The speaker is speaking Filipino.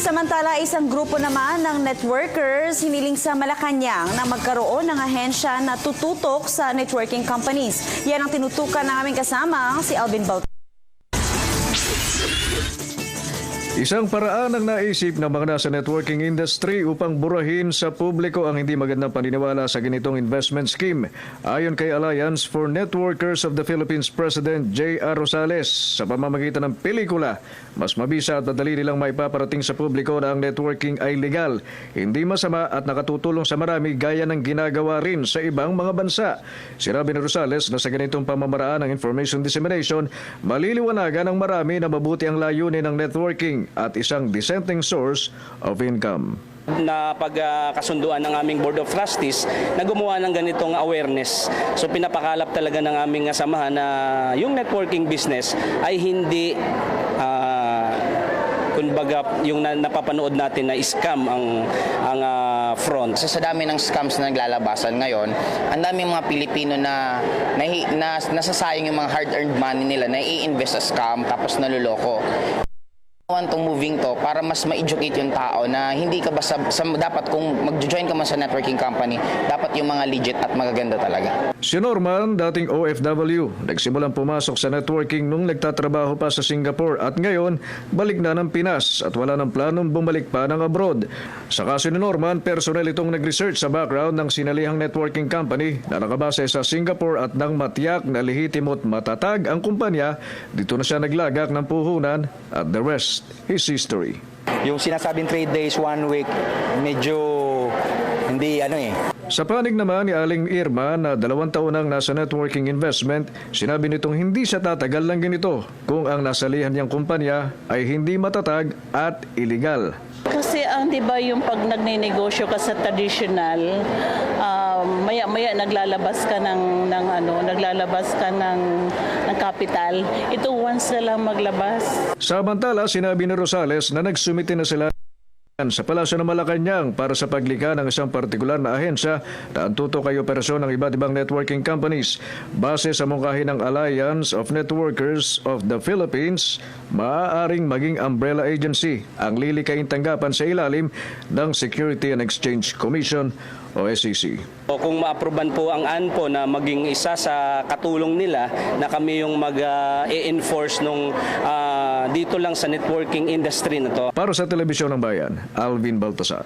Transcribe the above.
Samantala, isang grupo naman ng networkers hiniling sa Malacanang na magkaroon ng ahensya na tututok sa networking companies. Yan ang tinutukan ng aming kasama, si Alvin Bautista. Isang paraan ang naisip ng mga nasa networking industry upang burahin sa publiko ang hindi magandang paniniwala sa ganitong investment scheme. Ayon kay Alliance for Networkers of the Philippines President J.R. Rosales, sa pamamagitan ng pelikula, mas mabisa at madali nilang maipaparating sa publiko na ang networking ay legal, hindi masama at nakatutulong sa marami gaya ng ginagawa rin sa ibang mga bansa. Sinabi ni Rosales na sa ganitong pamamaraan ng information dissemination, maliliwanagan ng marami na mabuti ang layunin ng networking at isang dissenting source of income. na pagkasunduan ng aming Board of Trustees na gumawa ng ganitong awareness. So pinapakalap talaga ng aming samahan na yung networking business ay hindi ah, kumbaga yung na, napapanood natin na scam ang ang ah, front. Kasi sa dami ng scams na naglalabasan ngayon, ang daming mga Pilipino na, na, na nasasayang yung mga hard-earned money nila na i-invest sa scam tapos naluloko. Want tong moving to para mas ma-educate yung tao na hindi ka basta sa, dapat kung mag-join ka man sa networking company, dapat yung mga legit at magaganda talaga. Si Norman, dating OFW, nagsimulang pumasok sa networking nung nagtatrabaho pa sa Singapore at ngayon balik na ng Pinas at wala ng planong bumalik pa ng abroad. Sa kaso ni Norman, personal itong nag-research sa background ng sinalihang networking company na nakabase sa Singapore at nang matiyak na lehitimo at matatag ang kumpanya, dito na siya naglagak ng puhunan at the rest is history. Yung sinasabing 3 days, 1 week, medyo hindi ano eh. Sa panig naman ni Aling Irma na dalawang taon nang nasa networking investment, sinabi nitong hindi siya tatagal lang ganito kung ang nasalihan niyang kumpanya ay hindi matatag at illegal. Kasi ang 'di ba yung pag nagnenegosyo ka sa traditional, um, maya-maya naglalabas ka ng ng ano, naglalabas ka ng ng capital. Ito once na lang maglabas. Samantala, sinabi ni Rosales na nagsumite na sila sa Palasyo ng Malacanang para sa paglikha ng isang partikular na ahensya na ang tutok ay operasyon ng iba't ibang networking companies. Base sa mungkahi ng Alliance of Networkers of the Philippines, maaaring maging umbrella agency ang lilikain tanggapan sa ilalim ng Security and Exchange Commission o SEC. O kung maaproban po ang ANPO na maging isa sa katulong nila na kami yung mag-e-enforce nung ah, dito lang sa networking industry na to. Para sa Telebisyon ng Bayan, Alvin Baltasar.